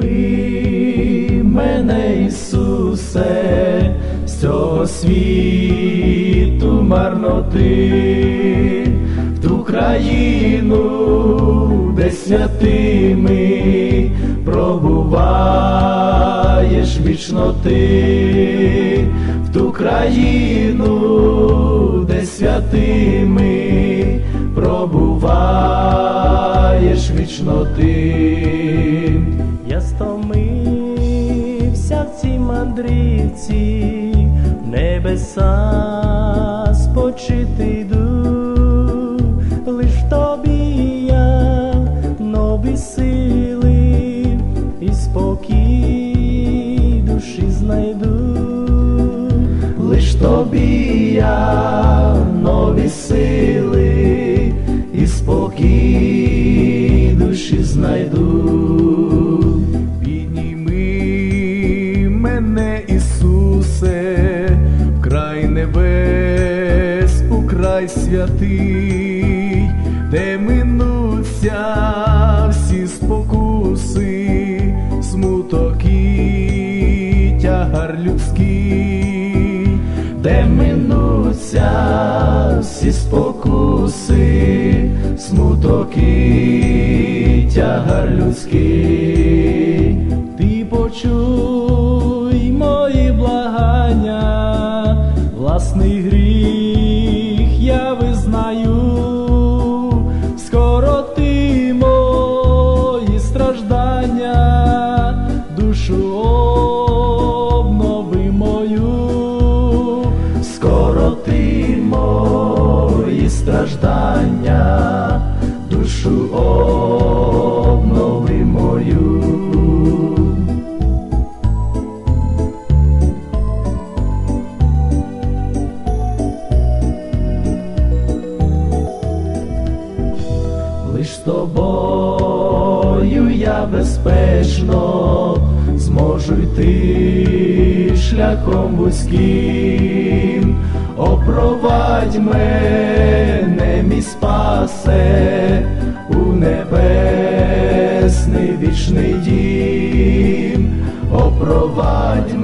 Прийми мене, Ісусе, з цього світу марноти, в ту країну, де святими пробуваєш вічно ти, в ту країну, де святими пробуваєш вічно ти. Цій мандрівці, в небеса спочити йду, лиш тобі я нові сили і спокій душі знайду. Лиш тобі я нові сили і спокій мене, Ісусе, в край небес, у край святий, де минуться всі спокуси, смуток і тягар людський, де минуться всі спокуси, смуток і тягар людський. Ти почуй власний гріх я визнаю, скоро ти мої страждання, душу обнови мою. Скоро ти мої страждання, тобою я безпечно зможу йти шляхом вузьким, опровадь мене, мій спасе, у небесний вічний дім, опровадь